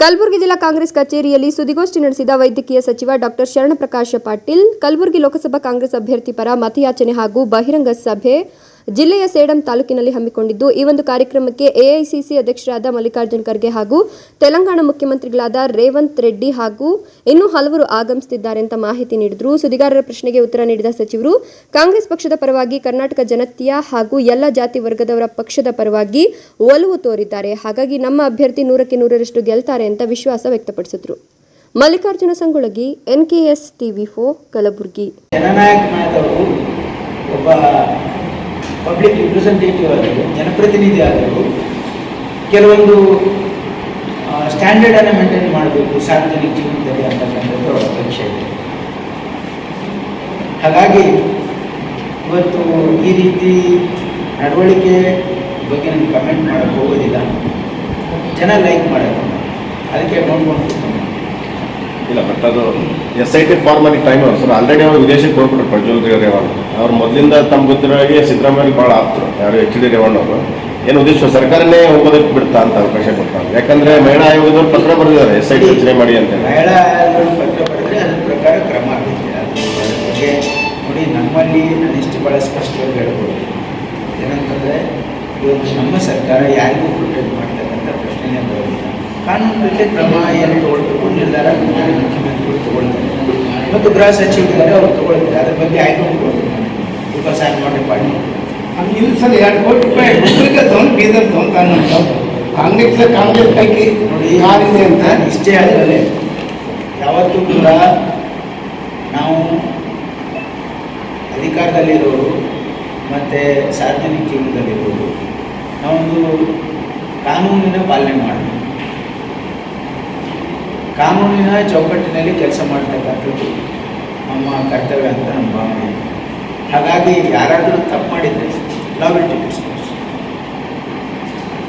ಕಲಬುರಗಿ ಜಿಲ್ಲಾ ಕಾಂಗ್ರೆಸ್ ಕಚೇರಿಯಲ್ಲಿ ಸುದ್ದಿಗೋಷ್ಠಿ ನಡೆಸಿದ ವೈದ್ಯಕೀಯ ಸಚಿವ ಡಾಕ್ಟರ್ ಶರಣಪ್ರಕಾಶ ಪಾಟೀಲ್, ಕಲಬುರಗಿ ಲೋಕಸಭಾ ಕಾಂಗ್ರೆಸ್ ಅಭ್ಯರ್ಥಿ ಪರ ಮತಯಾಚನೆ ಹಾಗೂ ಬಹಿರಂಗ ಸಭೆ ಜಿಲ್ಲೆಯ ಸೇಡಂ ತಾಲೂಕಿನಲ್ಲಿ ಹಮ್ಮಿಕೊಂಡಿದ್ದು, ಈ ಒಂದು ಕಾರ್ಯಕ್ರಮಕ್ಕೆ ಎಐಸಿಸಿ ಅಧ್ಯಕ್ಷರಾದ ಮಲ್ಲಿಕಾರ್ಜುನ್ ಖರ್ಗೆ ಹಾಗೂ ತೆಲಂಗಾಣ ಮುಖ್ಯಮಂತ್ರಿಗಳಾದ ರೇವಂತ್ ರೆಡ್ಡಿ ಹಾಗೂ ಇನ್ನೂ ಹಲವರು ಆಗಮಿಸುತ್ತಿದ್ದಾರೆ ಅಂತ ಮಾಹಿತಿ ನೀಡಿದರು. ಸುದ್ದಿಗಾರರ ಪ್ರಶ್ನೆಗೆ ಉತ್ತರ ನೀಡಿದ ಸಚಿವರು, ಕಾಂಗ್ರೆಸ್ ಪಕ್ಷದ ಪರವಾಗಿ ಕರ್ನಾಟಕ ಜನತೆಯ ಹಾಗೂ ಎಲ್ಲ ಜಾತಿ ವರ್ಗದವರ ಪಕ್ಷದ ಪರವಾಗಿ ಒಲವು ತೋರಿದ್ದಾರೆ. ಹಾಗಾಗಿ ನಮ್ಮ ಅಭ್ಯರ್ಥಿ ನೂರಕ್ಕೆ ನೂರರಷ್ಟು ಗೆಲ್ತಾರೆ ಅಂತ ವಿಶ್ವಾಸ ವ್ಯಕ್ತಪಡಿಸಿದ್ರು. ಮಲ್ಲಿಕಾರ್ಜುನ ಸಂಗೊಳಗಿ, ಎನ್ಕೆಎಸ್ ಟಿವಿ ಫೋ ಕಲಬುರಗಿ. ಜನನಾಯಕ ಅವರು ಒಬ್ಬ ಪಬ್ಲಿಕ್ ರಿಪ್ರೆಸೆಂಟೇಟಿವ್ ಆದರು ಜನಪ್ರತಿನಿಧಿ ಆದರು ಕೆಲವೊಂದು ಸ್ಟ್ಯಾಂಡರ್ಡನ್ನು ಮೇಂಟೈನ್ ಮಾಡಬೇಕು ಸಾರ್ವಜನಿಕ ಜೀವನದಲ್ಲಿ ಅಂತಕ್ಕಂಥದ್ದು ಅವರ ಅಪೇಕ್ಷೆ ಇದೆ. ಹಾಗಾಗಿ ಇವತ್ತು ಈ ರೀತಿ ನಡವಳಿಕೆ ಬಗ್ಗೆ ನಾನು ಕಮೆಂಟ್ ಮಾಡೋಕ್ಕೆ ಹೋಗೋದಿಲ್ಲ. ಜನ ಲೈಕ್ ಮಾಡೋದು ಅದಕ್ಕೆ ನೋಡ್ಕೊಂಡು ಇಲ್ಲ ಬಟ್ ಅದು S I T formally time ಅವ್ರು. ಸರ್ ಆಲ್ರೆಡಿ ಅವ್ರು ವಿದೇಶಕ್ಕೆ ಹೋಗ್ಬಿಟ್ರು ಪ್ರಜ್ವಲ್ ರೇವಣ್ಣ ಅವ್ರು ಮೊದಲಿಂದ ತಮ್ಮ ಗೊತ್ತಿರೋ ಹಾಗೆ ಸಿದ್ದರಾಮಯ್ಯ ಭಾಳ ಆಪ್ತರು. ಯಾರು ಎಚ್ ಡಿ ರೇವಣ್ಣ ಅವರು. ಏನು ಉದ್ದೇಶ? ಸರ್ಕಾರನೇ ಹೋಗೋದಕ್ಕೆ ಬಿಡ್ತಾ ಅಂತ ಅವಕಾಶ ಕೊಡ್ತಾರೆ ಯಾಕಂದ್ರೆ ಮಹಿಳಾ ಆಯೋಗದವ್ರು ಪತ್ರ ಬರೆದಿದ್ದಾರೆ ಎಸ್ ಐ ಟಿ ರಚನೆ ಮಾಡಿ ಅಂತ ಹೇಳಿ. ಮಹಿಳಾ ಪತ್ರ ಪಡೆದ್ರೆ ಅದ್ರ ಪ್ರಕಾರ ಕ್ರಮ ಆಗುತ್ತೆ ನೋಡಿ ನಮ್ಮಲ್ಲಿ ನಾನು ಇಷ್ಟು ಭಾಳ ಸ್ಪಷ್ಟವಾಗಿ ಹೇಳ್ಬೋದು. ಏನಂತಂದರೆ ಇವತ್ತು ನಮ್ಮ ಸರ್ಕಾರ ಯಾರಿಗೂ ಪ್ರೊಟೆಕ್ಟ್ ಮಾಡ್ತಕ್ಕಂಥ ಪ್ರಶ್ನೆನೇ ಬರೋದಿಲ್ಲ. ಕಾನೂನಿನಲ್ಲಿ ಕ್ರಮ ಏನು ತೊಗೊಳ್ಬೇಕು ನಿರ್ಧಾರ ಮುಖ್ಯಮಂತ್ರಿಗಳು ತಗೊಳ್ತಾರೆ. ಮತ್ತು ಗೃಹ ಸಚಿವರಿದ್ದಾರೆ ಅವ್ರು ತಗೊಳ್ತಾರೆ. ಅದ್ರ ಬಗ್ಗೆ ಆಯ್ಕೊಂಡು ಉಪ ಐ ಮಾಡಿ ಪಾಡಿ ಹಂಗೆ ಇಲ್ಲಿ ಸರ್ ಎರಡು ಕೋಟಿ ರೂಪಾಯಿ ಹುಡುಗರಿಗೆ ತಗೊಂಡು ಬೀದರ್ ತಗೊಂತಾನೆ ಕಾಂಗ್ರೆಸ್ ಕಾಂಗ್ರೆಸ್ ಪೈಕಿ ನೋಡಿ ಯಾರಿದೆ ಅಂತ? ಇಷ್ಟೇ ಆಗಲೇ ಯಾವತ್ತೂ ಕೂಡ ನಾವು ಅಧಿಕಾರದಲ್ಲಿರೋರು ಮತ್ತು ಸಾರ್ವಜನಿಕ ಜೀವನದಲ್ಲಿರೋರು ನಾವೊಂದು ಕಾನೂನಿನ ಪಾಲನೆ ಮಾಡಬೇಕು. ಕಾನೂನಿನ ಚೌಕಟ್ಟಿನಲ್ಲಿ ಕೆಲಸ ಮಾಡ್ತಕ್ಕಂಥದ್ದು ನಮ್ಮ ಕರ್ತವ್ಯ ಅಂತ ನಮ್ಮ ಭಾವನೆ. ಹಾಗಾಗಿ ಯಾರಾದರೂ ತಪ್ಪು ಮಾಡಿದರೆ ಲಾಬಿಲಿಟಿ ಸೊ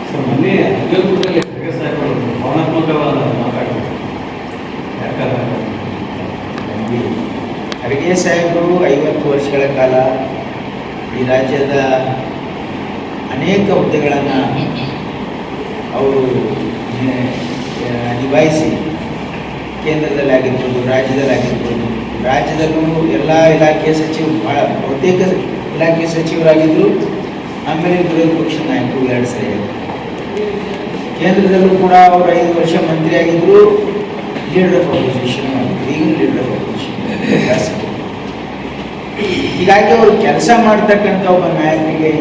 ಸರ್ ಮೊನ್ನೆ ಅಜ್ಜಲ್ಪುರದಲ್ಲಿ ಖರ್ಗೆ ಸಾಹೇಬರು ಭಾವನಾತ್ಮಕವಾದ ಮಾತಾಡಿದ್ರು. ಖರ್ಗೆ ಸಾಹೇಬರು ಐವತ್ತು ವರ್ಷಗಳ ಕಾಲ ಈ ರಾಜ್ಯದ ಅನೇಕ ಹುದ್ದೆಗಳನ್ನು ಅವರು ನಿಭಾಯಿಸಿ ಕೇಂದ್ರದಲ್ಲಿ ಆಗಿರ್ಬೋದು ರಾಜ್ಯದಲ್ಲಿ ಎಲ್ಲ ಇಲಾಖೆಯ ಸಚಿವರು ಭಾಳ ಬಹುತೇಕ ಇಲಾಖೆ ಸಚಿವರಾಗಿದ್ದರು ಆಮೇಲೆ ವಿರೋಧ ಪಕ್ಷ ನಾಯಕರು ಎರಡು ಸರಿ ಕೇಂದ್ರದಲ್ಲೂ ಕೂಡ ಅವರು ಐದು ವರ್ಷ ಮಂತ್ರಿ ಆಗಿದ್ರು ಲೀಡರ್ ಆಫ್ ಅಪೋಸಿಷನ್ ಈಗಲೂ ಲೀಡರ್ ಆಫ್ ಅಪೋಸಿಷನ್ ಹೀಗಾಗಿ ಅವರು ಕೆಲಸ ಮಾಡ್ತಕ್ಕಂಥ ಒಬ್ಬ ನಾಯಕರಿಗೆ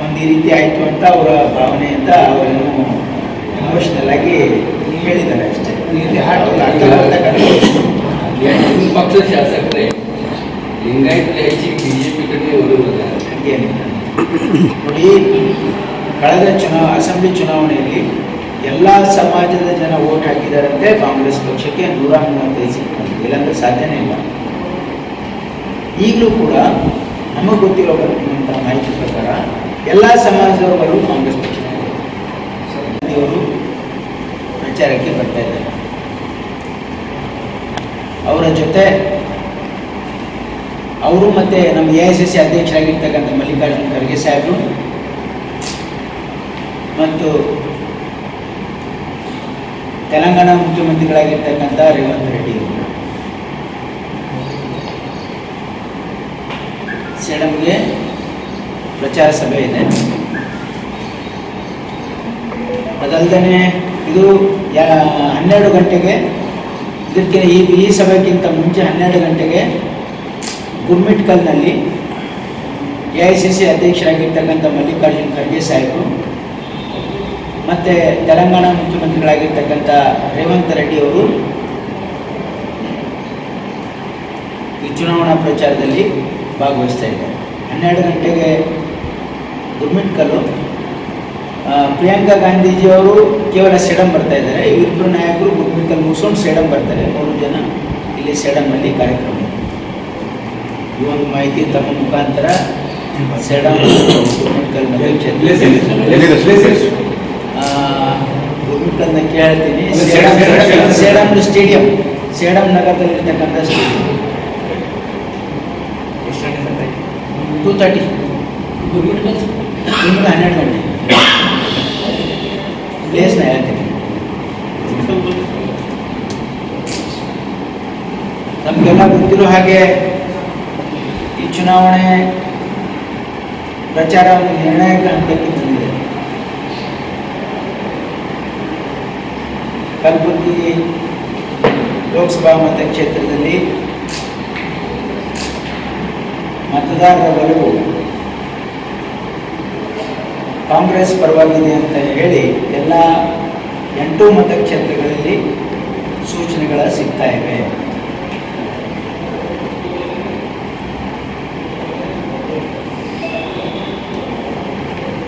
ಒಂದು ಈ ರೀತಿ ಆಯಿತು ಅಂತ ಅವರ ಭಾವನೆ ಅಂತ ಅವರೇನು ಎಮೋಷ್ನಲ್ ಆಗಿ ಹೇಳಿದ್ದಾರೆ ಅಷ್ಟೇ. ಇದು ಹಾಟ್ ನಿಮ್ಮ ಪಕ್ಷದ ಶಾಸಕರೇ, ಲಿಂಗಾಯತರು ಹೆಚ್ಚಿಗೆ ಬಿಜೆಪಿ ಕಡೆ ಒಲವಿಲ್ಲ ಹಂಗೇನಿಲ್ಲ. ನೋಡಿ, ಕಳೆದ ಚುನಾವ ಅಸೆಂಬ್ಲಿ ಚುನಾವಣೆಯಲ್ಲಿ ಎಲ್ಲ ಸಮಾಜದ ಜನ ವೋಟ್ ಹಾಕಿದಾರಂತೆ ಕಾಂಗ್ರೆಸ್ ಪಕ್ಷಕ್ಕೆ ನೂರ ಮೂವತ್ತೈದು ಇಲ್ಲಾಂದ್ರೆ ಸಾಧ್ಯನೇ ಇಲ್ಲ. ಈಗಲೂ ಕೂಡ ನಮಗೆ ಗೊತ್ತಿರೋ ಬರ್ತಕ್ಕಂಥ ಮಾಹಿತಿ ಪ್ರಕಾರ ಎಲ್ಲ ಸಮಾಜದವರು ಕಾಂಗ್ರೆಸ್ ಇವರು ಪ್ರಚಾರಕ್ಕೆ ಬರ್ತಾ ಇದ್ದಾರೆ. ಅವರ ಜೊತೆ ಅವರು ಮತ್ತೆ ನಮ್ಮ ಎ ಐ ಸಿ ಸಿ ಅಧ್ಯಕ್ಷರಾಗಿರ್ತಕ್ಕಂಥ ಮಲ್ಲಿಕಾರ್ಜುನ ಖರ್ಗೆ ಸಾಹೇಬರು ಮತ್ತು ತೆಲಂಗಾಣ ಮುಖ್ಯಮಂತ್ರಿಗಳಾಗಿರ್ತಕ್ಕಂಥ ರೇವಂತ್ ರೆಡ್ಡಿ ಅವರು. ಪ್ರಚಾರ ಸಭೆ ಇದೆ. ಅದಲ್ಲದೆ ಇದು ಹನ್ನೆರಡು ಗಂಟೆಗೆ ಇದಕ್ಕೆ ಈ ಈ ಸಭೆಗಿಂತ ಮುಂಚೆ ಹನ್ನೆರಡು ಗಂಟೆಗೆ ಗುರ್ಮಿಟ್ಕಲ್ನಲ್ಲಿ ಎ ಐ ಸಿ ಸಿ ಅಧ್ಯಕ್ಷರಾಗಿರ್ತಕ್ಕಂಥ ಮಲ್ಲಿಕಾರ್ಜುನ್ ಖರ್ಗೆ ಸಾಹೇಬರು ಮತ್ತು ತೆಲಂಗಾಣ ಮುಖ್ಯಮಂತ್ರಿಗಳಾಗಿರ್ತಕ್ಕಂಥ ರೇವಂತ್ ರೆಡ್ಡಿ ಅವರು ಈ ಚುನಾವಣಾ ಪ್ರಚಾರದಲ್ಲಿ ಭಾಗವಹಿಸ್ತಾ ಇದ್ದಾರೆ. ಹನ್ನೆರಡು ಗಂಟೆಗೆ ಗುರ್ಮಿಟ್ಕಲ್ಲು ಪ್ರಿಯಾಂಕಾ ಗಾಂಧೀಜಿಯವರು ಕೇವಲ ಸೇಡಂ ಬರ್ತಾ ಇದ್ದಾರೆ. ಇವಿಬ್ಬರು ನಾಯಕರು ಗುರುಮಿಕಲ್ ಮುಗಿಸ್ಕೊಂಡು ಸೇಡಂ ಬರ್ತಾರೆ. ಮೂರು ಜನ ಇಲ್ಲಿ ಸೇಡಂನಲ್ಲಿ ಕಾರ್ಯಕ್ರಮ. ಈ ಒಂದು ಮಾಹಿತಿ ತಮ್ಮ ಮುಖಾಂತರ ಸೇಡಂ ಗುರುಮಿಕಲ್ನ ಕೇಳ್ತೀನಿ. ಅದು ಸ್ಟೇಡಿಯಂ ಸೇಡಂ- ನಗರದಲ್ಲಿ ಸ್ಟೇಡಿಯಂ. ಸೇಡಂ ನಗರದಲ್ಲಿರ್ತಕ್ಕಂಥ ಸ್ಟೇಡಿಯಂ. Two thirty. ನಿಮ್ಗೆ ಹನ್ನೆರಡು ಗಂಟೆ. ಪ್ಲೇಸ್ನ ಹೇಳ್ತೀನಿ ನಮಗೆಲ್ಲ ಗೊತ್ತಿರೋ ಹಾಗೆ ಈ ಚುನಾವಣೆ ಪ್ರಚಾರ ಒಂದು ನಿರ್ಣಾಯಕ ಹಂತಕ್ಕೆ ಬಂದಿದೆ ಕಲಬುರಗಿ ಲೋಕಸಭಾ ಮತಕ್ಷೇತ್ರದಲ್ಲಿ ಮತದಾರರ ಬಲವು ಕಾಂಗ್ರೆಸ್ ಪರವಾಗಿದೆ ಅಂತ ಹೇಳಿ ಎಲ್ಲ ಎಂಟು ಮತಕ್ಷೇತ್ರಗಳಲ್ಲಿ ಸೂಚನೆಗಳ ಸಿಗ್ತಾ ಇವೆ.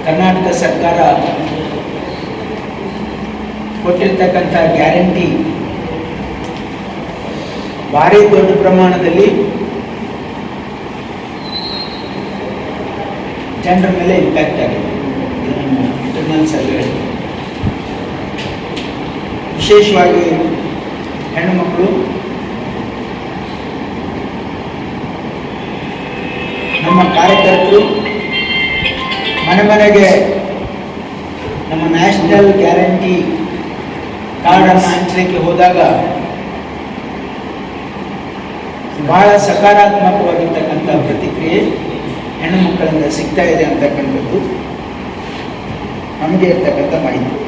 ಕರ್ನಾಟಕ ಸರ್ಕಾರ ಕೊಟ್ಟಿರ್ತಕ್ಕಂಥ ಗ್ಯಾರಂಟಿ ಭಾರಿ ದೊಡ್ಡ ಪ್ರಮಾಣದಲ್ಲಿ ಜನರ ಮೇಲೆ ಇಂಪ್ಯಾಕ್ಟ್ ಆಗಿದೆ. ನಮ್ಮ ಸರ್ ವಿಶೇಷವಾಗಿ ಹೆಣ್ಣು ಮಕ್ಕಳು ನಮ್ಮ ಕಾರ್ಯಕರ್ತರು, ಮನೆ ಮನೆಗೆ ನಮ್ಮ ನ್ಯಾಷನಲ್ ಗ್ಯಾರಂಟಿ ಕಾರ್ಡನ್ನು ಹಂಚಲಿಕ್ಕೆ ಹೋದಾಗ ಬಹಳ ಸಕಾರಾತ್ಮಕವಾಗಿರ್ತಕ್ಕಂಥ ಪ್ರತಿಕ್ರಿಯೆ ಹೆಣ್ಣು ಮಕ್ಕಳಿಂದ ಸಿಗ್ತಾ ಇದೆ ಅಂತಕ್ಕಂಥದ್ದು ನಮಗೆ ಇರ್ತಕ್ಕಂಥ ಮಾಹಿತಿ